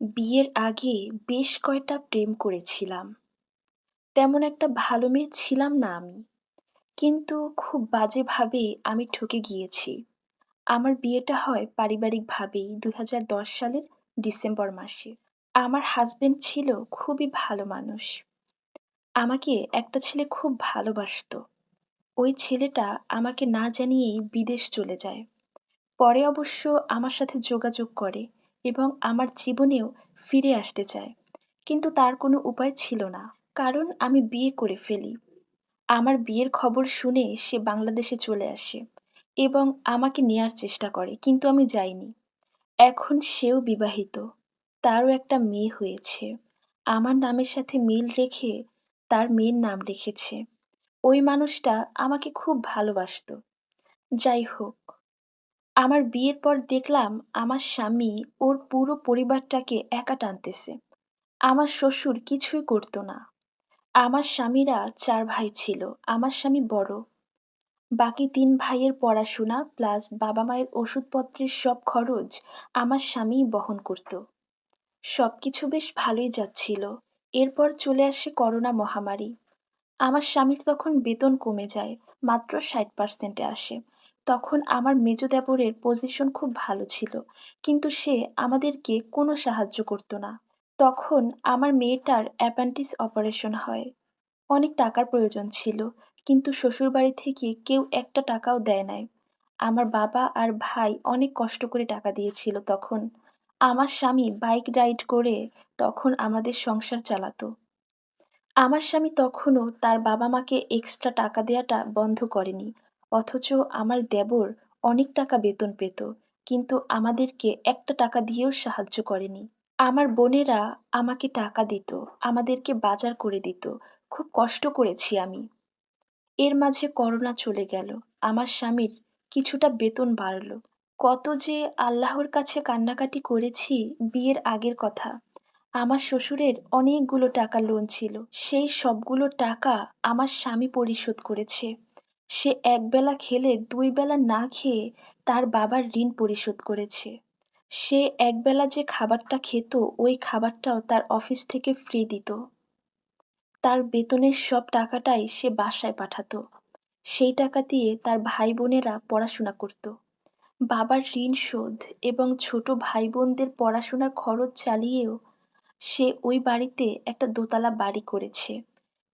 বিয়ের আগে বেশ কয়টা প্রেম করেছিলাম। তেমন একটা ভালো মেয়ে ছিলাম না আমি। কিন্তু খুব বাজেভাবে আমি ঠকে গিয়েছি। আমার বিয়েটা হয় পারিবারিকভাবেই ২০১০ সালের ডিসেম্বর মাসে। আমার হাসব্যান্ড ছিল খুবই ভালো মানুষ। আমাকে একটা ছেলে খুব ভালোবাসতো। ওই ছেলেটা আমাকে না জানিয়েই বিদেশ চলে যায়। পরে অবশ্য আমার সাথে যোগাযোগ করে এবং আমার জীবনেও ফিরে আসতে চায়। কিন্তু তার কোনো উপায় ছিল না। কারণ আমি বিয়ে করে ফেলি। আমার বিয়ের খবর শুনে সে বাংলাদেশে চলে আসে এবং আমাকে নেয়ার চেষ্টা করে কিন্তু আমি যাইনি। এখন সেও বিবাহিত। তারও একটা মেয়ে হয়েছে। আমার নামের সাথে মিল রেখে তার মেয়ের নাম রেখেছে। ওই মানুষটা আমাকে খুব ভালোবাসতো। যাই হোক, আমার বিয়ের পর দেখলাম আমার স্বামী ওর পুরো পরিবারটাকে একা টানতেছে। আমার শ্বশুর কিছুই করতো না। আমার স্বামীরা চার ভাই ছিল। আমার স্বামী বড়। বাকি তিন ভাইয়ের পড়াশোনা প্লাস বাবা-মায়ের ওষুধপত্রের সব খরচ আমার স্বামীই বহন করত। সব কিছু বেশ ভালোই যাচ্ছিল। এরপর চলে আসে করোনা মহামারী। আমার স্বামীর তখন বেতন কমে যায়, মাত্র ষাট পার্সেন্টে আসে। তখন আমার মেজ দেবরের পজিশন খুব ভালো ছিল, কিন্তু সে আমাদেরকে কোনো সাহায্য করতো না। তখন আমার মেয়েটার অ্যাপেন্ডিক্স অপারেশন হয়। অনেক টাকার প্রয়োজন ছিল, কিন্তু শ্বশুরবাড়ি থেকে কেউ একটা টাকাও দেয় নাই। আমার বাবা আর ভাই অনেক কষ্ট করে টাকা দিয়েছিল তখন। আমার স্বামী বাইক রাইড করে তখন আমাদের সংসার চালাতো। আমার স্বামী তখনও তার বাবা-মাকে এক্সট্রা টাকা দেওয়াটা বন্ধ করেনি। অথচ আমার দেবর অনেক টাকা বেতন পেত, কিন্তু আমাদেরকে একটা টাকা দিয়েও সাহায্য করেনি। আমার বোনেরা আমাকে টাকা দিত, আমাদেরকে বাজার করে দিত। খুব কষ্ট করেছি আমি। এর মাঝে করোনা চলে গেল। আমার স্বামীর কিছুটা বেতন বাড়ল। কত যে আল্লাহর কাছে কান্নাকাটি করেছি বিয়ের আগের কথা। আমার শ্বশুরের অনেকগুলো টাকা লোন ছিল। সেই সবগুলো টাকা আমার স্বামী পরিশোধ করেছে। সে একবেলা খেলে দুই বেলা না খেয়ে তার বাবার ঋণ পরিশোধ করেছে। সে একবেলা যে খাবারটা খেত, ওই খাবারটাও তার অফিস থেকে ফ্রি দিত। তার বেতনের সব টাকাটাই সে বাসায় পাঠাতো। সেই টাকা দিয়ে তার ভাই বোনেরা পড়াশোনা করত। বাবার ঋণ শোধ এবং ছোট ভাই বোনদের পড়াশোনার খরচ চালিয়েও সে ওই বাড়িতে একটা দোতলা বাড়ি করেছে।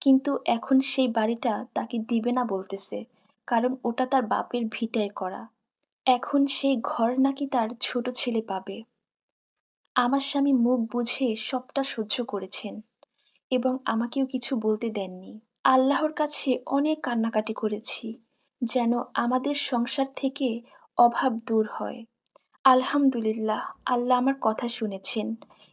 কিন্তু এখন সেই বাড়িটা তাকে দিবে না বলতেছে, কারণ ওটা তার বাপের ভিটায় করা। এখন সেই ঘর নাকি তার ছোট ছেলে পাবে। আমার স্বামী মুখ বুঝে সবটা সহ্য করেছেন এবং আমাকেও কিছু বলতে দেননি। আল্লাহর কাছে অনেক কান্নাকাটি করেছি যেন আমাদের সংসার থেকে অভাব দূর হয়। আলহামদুলিল্লাহ আল্লাহ আমার কথা শুনেছেন।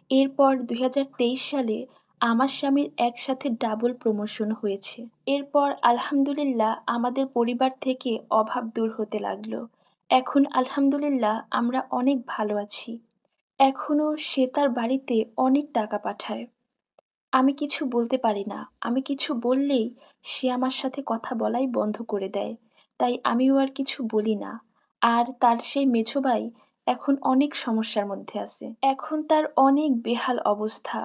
এরপর দুই হাজার তেইশ সালে আমার স্বামীর একসাথে ডাবল প্রমোশন হয়েছে। এরপর আলহামদুলিল্লাহ আমাদের পরিবার থেকে অভাব দূর হতে লাগল। এখন আলহামদুলিল্লাহ আমরা অনেক ভালো আছি। এখনও সে তার বাড়িতে অনেক টাকা পাঠায়। আমি কিছু বলতে পারি না। আমি কিছু বললেই সে আমার সাথে কথা বলাই বন্ধ করে দেয়। তাই আমিও আর কিছু বলি না। আর তার সেই মেঝো ভাই এখন অনেক সমস্যার মধ্যে আছে। এখন তার অনেক বেহাল অবস্থা।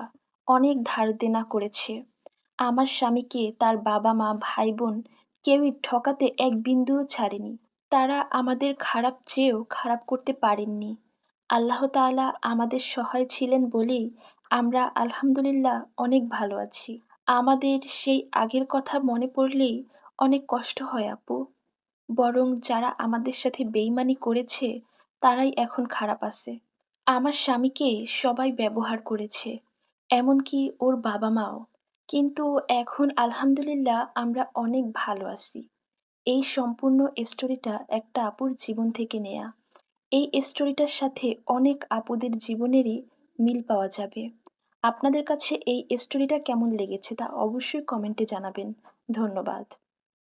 অনেক ধার দেনা করেছে। আমার স্বামীকে তার বাবা-মা, ভাই-বোন কেউই ঠকাতে এক বিন্দুও ছাড়েনি। তারা আমাদের খারাপ চেয়েও খারাপ করতে পারেননি। আল্লাহ তাআলা আমাদের সহায় ছিলেন বলেই আমরা আলহামদুলিল্লাহ অনেক ভালো আছি। আমাদের সেই আগের কথা মনে পড়লেই অনেক কষ্ট হয় আপু। বরং যারা আমাদের সাথে বেইমানি করেছে তারাই এখন খারাপ আছে। আমার স্বামীকে সবাই ব্যবহার করেছে। এমনকি ওর বাবা-মাও। কিন্তু এখন আলহামদুলিল্লাহ আমরা অনেক ভালো আছি। এই সম্পূর্ণ স্টোরিটা একটা আপুর জীবন থেকে নেয়া। এই স্টোরিটার সাথে অনেক আপুদের জীবনেরই মিল পাওয়া যাবে। আপনাদের কাছে এই স্টোরিটা কেমন লেগেছে তা অবশ্যই কমেন্টে জানাবেন। ধন্যবাদ।